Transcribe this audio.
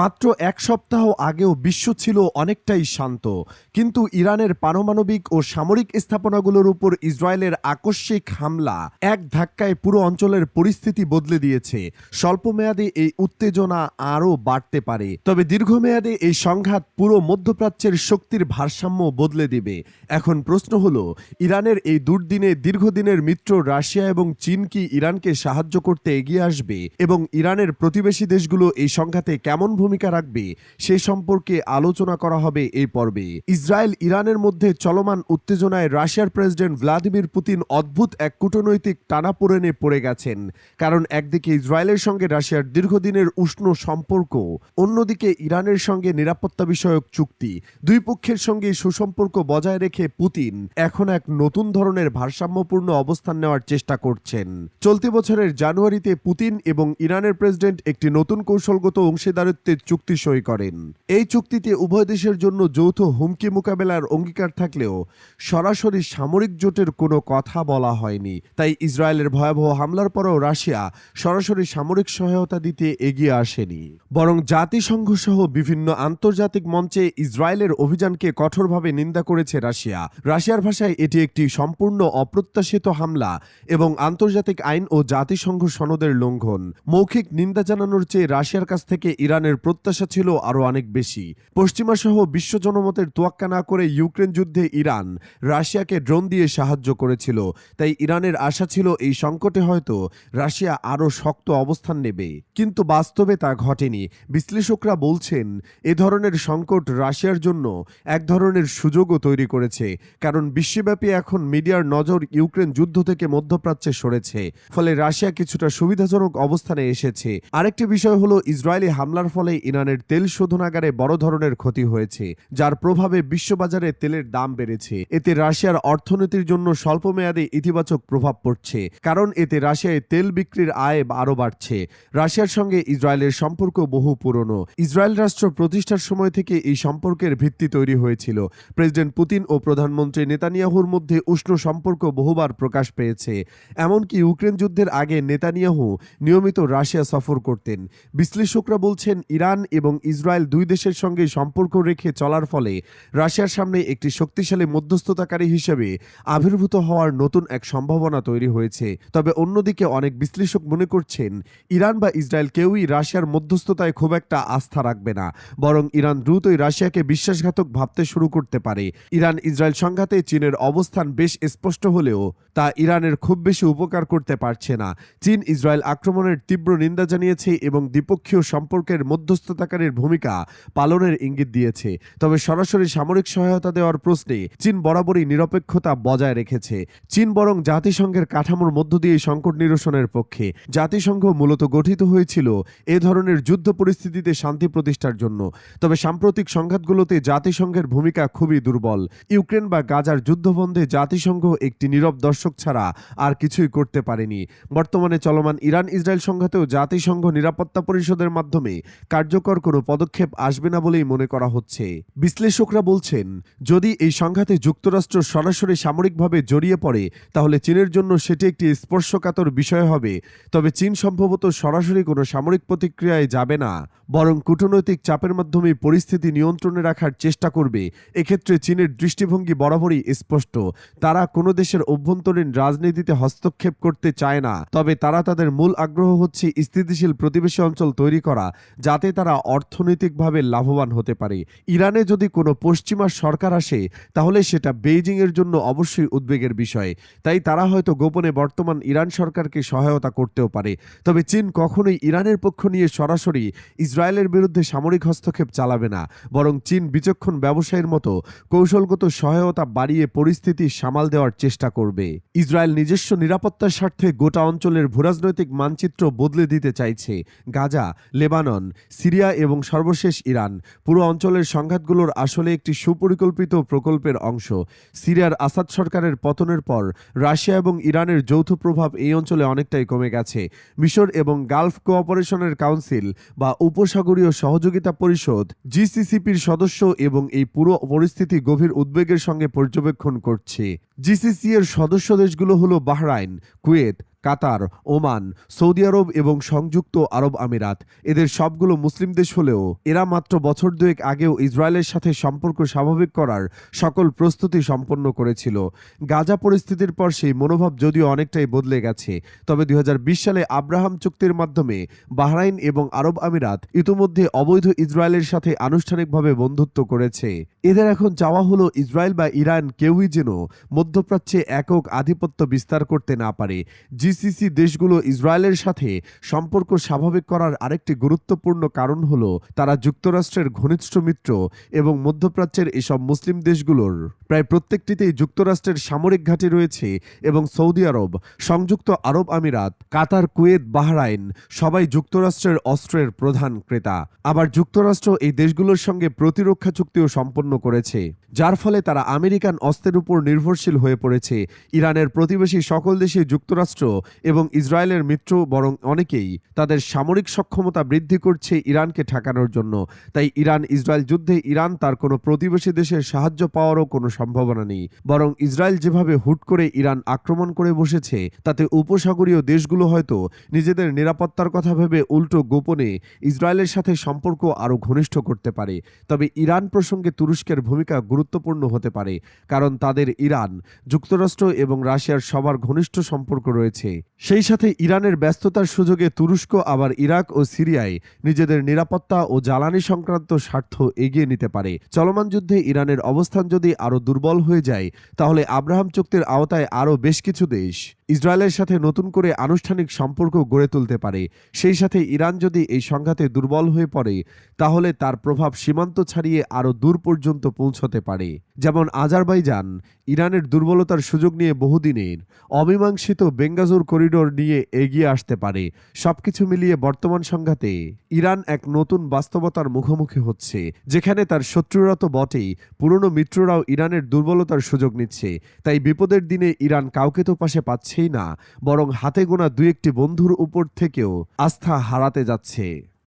মাত্র এক সপ্তাহ আগেও বিশ্ব ছিল অনেকটাই শান্ত। কিন্তু ইরানের পারমাণবিক ও সামরিক স্থাপনাগুলোর উপর ইসরায়েলের আকস্মিক হামলা এক ধাক্কায় পুরো অঞ্চলের পরিস্থিতি বদলে দিয়েছে। স্বল্পমেয়াদে এই উত্তেজনা আরও বাড়তে পারে। তবে দীর্ঘমেয়াদে এই সংঘাত পুরো মধ্যপ্রাচ্যের শক্তির ভারসাম্য বদলে দেবে। এখন প্রশ্ন হল, ইরানের এই দুর্দিনে দীর্ঘদিনের মিত্র রাশিয়া এবং চীন কি ইরানকে সাহায্য করতে এগিয়ে আসবে? এবং ইরানের প্রতিবেশী দেশগুলো এই সংঘাতে কেমন ভূমিকা রাখবে, সে সম্পর্কে আলোচনা করা হবে এই পর্বে। ইসরায়েল ইরানের মধ্যে চলমান উত্তেজনায় রাশিয়ার প্রেসিডেন্ট ভ্লাদিমির পুতিন অদ্ভুত এক কূটনৈতিক টানাপোড়েনে পড়ে গেছেন। কারণ একদিকে ইসরায়েলের সঙ্গে রাশিয়ার দীর্ঘদিনের উষ্ণ সম্পর্ক, অন্যদিকে ইরানের সঙ্গে নিরাপত্তা বিষয়ক চুক্তি, দুই পক্ষের সঙ্গে সুসম্পর্ক বজায় রেখে পুতিন এখন এক নতুন ধরনের ভারসাম্যপূর্ণ অবস্থান নেওয়ার চেষ্টা করছেন। চলতি বছরের জানুয়ারিতে পুতিন এবং ইরানের প্রেসিডেন্ট একটি নতুন কৌশলগত অংশীদারিত্বের চুক্তি সই করেন। এই চুক্তিতে উভয় দেশের জন্য যৌথ হুমকি মোকাবেলার অঙ্গীকার থাকলেও সরাসরি সামরিক জোটের কোনো কথা বলা হয়নি। তাই ইসরায়েলের ভয়াবহ হামলার পরেও রাশিয়া সরাসরি সামরিক সহায়তা দিতে এগিয়ে আসেনি। বরং জাতিসংঘ সহ বিভিন্ন আন্তর্জাতিক মঞ্চে ইসরায়েলের অভিযানকে কঠোরভাবে নিন্দা করেছে রাশিয়া। রাশিয়ার ভাষায় এটি একটি সম্পূর্ণ অপ্রত্যাশিত হামলা এবং আন্তর্জাতিক আইন ও জাতিসংঘ সনদের লঙ্ঘন। মৌখিক নিন্দা জানানোর চেয়ে রাশিয়ার কাছ থেকে ইরানের প্রত্যাশা ছিল আরও অনেক বেশি। পশ্চিমা সহ বিশ্ব জনমতের তোয়াক্কা না করে ইউক্রেন যুদ্ধে ইরান রাশিয়াকে ড্রোন দিয়ে সাহায্য করেছিল। তাই ইরানের আশা ছিল এই সংকটে হয়তো রাশিয়া আরও শক্ত অবস্থান নেবে। কিন্তু বাস্তবে তা ঘটেনি। বিশ্লেষকরা বলছেন, এ ধরনের সংকট রাশিয়ার জন্য এক ধরনের সুযোগও তৈরি করেছে, কারণ বিশ্বব্যাপী এখন মিডিয়ার নজর ইউক্রেন যুদ্ধ থেকে মধ্যপ্রাচ্যে সরেছে। ফলে রাশিয়া কিছুটা সুবিধাজনক অবস্থানে এসেছে। আরেকটি বিষয় হলো ইসরায়েলি হামলার ফলে ইরানের তেল শোধনাগারে বড় ধরনের ক্ষতি হয়েছে, যার প্রভাবে বিশ্ববাজারে তেলের দাম বেড়েছে। এতে রাশিয়ার অর্থনীতির জন্য স্বল্পমেয়াদে ইতিবাচক প্রভাব পড়ছে, কারণ এতে রাশিয়ায় তেল বিক্রির আয় আরও বাড়ছে। রাশিয়ার সঙ্গে ইসরায়েলের সম্পর্ক বহু পুরনো। ইসরায়েল রাষ্ট্র প্রতিষ্ঠার সময় থেকে এই সম্পর্কের ভিত্তি তৈরি হয়েছিল। প্রেসিডেন্ট পুতিন ও প্রধানমন্ত্রী নেতানিয়াহুর মধ্যে উষ্ণ সম্পর্ক বহুবার প্রকাশ পেয়েছে। এমনকি ইউক্রেন যুদ্ধের আগে নেতানিয়াহু নিয়মিত রাশিয়া সফর করতেন। বিশ্লেষকরা বলছেন ইরান এবং ইসরায়েল দুই দেশের সঙ্গে সম্পর্ক রেখে চলার ফলে রাশিয়ার সামনে একটি শক্তিশালী মধ্যস্থতাকারী হিসেবে আবির্ভূত হওয়ার নতুন এক সম্ভাবনা তৈরি হয়েছে। তবে অন্যদিকে অনেক বিশ্লেষক মনে করছেন, ইরান বা ইসরায়েল কেউই রাশিয়ার মধ্যস্থতায় খুব একটা আস্থা রাখবে না, বরং ইরান দ্রুতই রাশিয়াকে বিশ্বাসঘাতক ভাবতে শুরু করতে পারে। ইরান ইসরায়েল সংঘাতে চীনের অবস্থান বেশ স্পষ্ট হলেও তা ইরানের খুব বেশি উপকার করতে পারছে না। চীন ইসরায়েল আক্রমণের তীব্র নিন্দা জানিয়েছে এবং দ্বিপক্ষীয় সম্পর্কের মধ্যস্থতাকারীর ভূমিকা পালনের ইঙ্গিত দিয়েছে। তবে সরাসরি সামরিক সহায়তা দেওয়ার প্রশ্নে চীন বরাবরই নিরপেক্ষতা বজায় রেখেছে। চীন বরং জাতিসংঘের কাঠামোর মধ্য দিয়ে সংকট নিরসনের পক্ষে। জাতিসংঘ মূলত গঠিত হয়েছিল এ ধরনের যুদ্ধ পরিস্থিতিতে শান্তি প্রতিষ্ঠার জন্য। তবে সাম্প্রতিক সংঘাতগুলোতে জাতিসংঘের ভূমিকা খুবই দুর্বল। ইউক্রেন বা গাজার যুদ্ধবন্ধে জাতিসংঘ একটি নীরব দর্শক ছাড়া আর কিছুই করতে পারেনি। বর্তমানে চলমান ইরান ইসরায়েল সংঘাতেও জাতিসংঘ নিরাপত্তা পরিষদের মাধ্যমে কার্যকর কোনো পদক্ষেপ আসবে না বলেই মনে করা হচ্ছে। বিশ্লেষকরা বলছেন, যদি এই সংঘাতে যুক্তরাষ্ট্র সরাসরি সামরিকভাবে জড়িয়ে পড়ে, তাহলে চীনের জন্য সেটি একটি স্পর্শকাতর বিষয় হবে। তবে চীন সম্ভবত সরাসরি কোনো সামরিক প্রতিক্রিয়ায় যাবে না, বরং কূটনৈতিক চাপের মাধ্যমে পরিস্থিতি নিয়ন্ত্রণে রাখার চেষ্টা করবে। এক্ষেত্রে চীনের দৃষ্টিভঙ্গি বরাবরই স্পষ্ট। তারা কোনো দেশের অভ্যন্তরীণ রাজনীতিতে হস্তক্ষেপ করতে চায় না, তবে তারা তাদের মূল আগ্রহ হচ্ছে স্থিতিশীল প্রতিবেশী অঞ্চল তৈরি করা যাতে তারা অর্থনৈতিকভাবে লাভবান হতে পারে। ইরানে যদি কোনো পশ্চিমা সরকার আসে, তাহলে সেটা বেইজিং এর জন্য অবশ্যই উদ্বেগের বিষয়। তাই তারা হয়তো গোপনে বর্তমান ইরান সরকারকে সহায়তা করতেও পারে। তবে চীন কখনোই ইরানের পক্ষ নিয়ে সরাসরি ইসরায়েলের বিরুদ্ধে সামরিক হস্তক্ষেপ চালাবে না। বরং চীন বিচক্ষণ ব্যবসায়ীর মতো কৌশলগত সহায়তা বাড়িয়ে পরিস্থিতি সামাল দেওয়ার চেষ্টা করবে। ইসরায়েল নিজস্ব নিরাপত্তার স্বার্থে গোটা অঞ্চলের ভূরাজনৈতিক মানচিত্র বদলে দিতে চাইছে। গাজা, লেবানন সিরিয়া এবং সর্বশেষ ইরান। পুরো অঞ্চলের সংঘাতগুলোর আসলে একটি সুপরিকল্পিত প্রকল্পের অংশ। সিরিয়ার আসাদ সরকারের পতনের পর রাশিয়া এবং ইরানের যৌথ প্রভাব এই অঞ্চলে অনেকটাই কমে গেছে। মিশর এবং গালফ কোঅপারেশনের কাউন্সিল বা উপসাগরীয় সহযোগিতা পরিষদ, জিসিসিপির সদস্য এবং এই পুরো পরিস্থিতি গভীর উদ্বেগের সঙ্গে পর্যবেক্ষণ করছে। জিসিসি এর সদস্য দেশগুলো হলো Bahrain, Kuwait Qatar, Oman, Saudi আরব এবং সংযুক্ত আরব আমিরাত। এদের সবগুলো মুসলিম দেশ হলেও এরা মাত্র বছর দুয়েক আগেও ইসরায়েলের সাথে সম্পর্ক স্বাভাবিক করার সকল প্রস্তুতি সম্পন্ন করেছিল। গাজা পরিস্থিতির পর সেই মনোভাব যদিও অনেকটাই বদলে গেছে, তবে দুই হাজার বিশ সালে আব্রাহাম চুক্তির মাধ্যমে বাহরাইন এবং আরব আমিরাত ইতোমধ্যে অবৈধ ইসরায়েলের সাথে আনুষ্ঠানিকভাবে বন্ধুত্ব করেছে। এদের এখন চাওয়া হলো ইসরায়েল বা ইরান কেউই যেন মধ্যপ্রাচ্যে একক আধিপত্য বিস্তার করতে না পারে। জিসিসি দেশগুলো ইসরায়েলের সাথে সম্পর্ক স্বাভাবিক করার আরেকটি গুরুত্বপূর্ণ কারণ হলো তারা যুক্তরাষ্ট্রের ঘনিষ্ঠ মিত্র এবং মধ্যপ্রাচ্যের এসব মুসলিম দেশগুলোর। প্রায় প্রত্যেকটিতেই যুক্তরাষ্ট্রের সামরিক ঘাঁটি রয়েছে এবং সৌদি আরব, সংযুক্ত আরব আমিরাত, কাতার, কুয়েত, বাহরাইন সবাই যুক্তরাষ্ট্রের অস্ত্রের প্রধান ক্রেতা। আবার যুক্তরাষ্ট্র এই দেশগুলোর সঙ্গে প্রতিরক্ষা চুক্তিও সম্পন্ন করেছে, যার ফলে তারা আমেরিকান অস্ত্রের উপর নির্ভরশীল হয়ে পড়েছে। ইরানের প্রতিবেশী সকল দেশে যুক্তরাষ্ট্র এবং ইসরায়েলের মিত্র বরং অনেকেই তাদের সামরিক সক্ষমতা বৃদ্ধি করছে ইরানকে ঠেকানোর জন্য। তাই ইরান ইসরায়েল যুদ্ধে ইরান তার কোনো প্রতিবেশী দেশের সাহায্য পাওয়ারও কোনো সম্ভাবনা নেই। বরং ইসরায়েল যেভাবে হুট করে ইরান আক্রমণ করে বসেছে, তাতে উপসাগরীয় দেশগুলো হয়তো নিজেদের নিরাপত্তার কথা ভেবে উল্টো গোপনে ইসরায়েলের সাথে সম্পর্ক আরও ঘনিষ্ঠ করতে পারে। তবে ইরান প্রসঙ্গে তুরস্কের ভূমিকা গুরুত্বপূর্ণ হতে পারে, কারণ তাদের ইরান, যুক্তরাষ্ট্র এবং রাশিয়ার সবার ঘনিষ্ঠ সম্পর্ক রয়েছে। সেই সাথে ইরানের ব্যস্ততার সুযোগে তুরস্ক, আবার ইরাক ও সিরিয়ায় নিজেদের নিরাপত্তা ও জ্বালানি সংক্রান্ত স্বার্থ এগিয়ে নিতে পারে। চলমান যুদ্ধে ইরানের অবস্থান যদি আরও দুর্বল হয়ে যায়, তাহলে আব্রাহাম চুক্তির আওতায় আরও বেশ কিছু দেশ ইসরায়েলের সাথে নতুন করে আনুষ্ঠানিক সম্পর্ক গড়ে তুলতে পারে। সেই সাথে ইরান যদি এই সংঘাতে দুর্বল হয়ে পড়ে, তাহলে তার প্রভাব সীমান্ত ছাড়িয়ে আরও দূর পর্যন্ত পৌঁছতে পারে। যেমন আজারবাইজান, ইরানের দুর্বলতার সুযোগ নিয়ে বহুদিনের অমীমাংসিত বেঙ্গাজুর করিডোর নিয়ে এগিয়ে আসতে পারে। সবকিছু মিলিয়ে বর্তমান সংঘাতে ইরান এক নতুন বাস্তবতার মুখোমুখি হচ্ছে, যেখানে তার শত্রুরা তো বটেই, পুরনো মিত্ররাও ইরানের দুর্বলতার সুযোগ নিচ্ছে। তাই বিপদের দিনে ইরান কাউকে তো পাশে পাচ্ছেই না, বরং হাতে গোনা দু একটি বন্ধুর উপর থেকেও আস্থা হারাতে যাচ্ছে।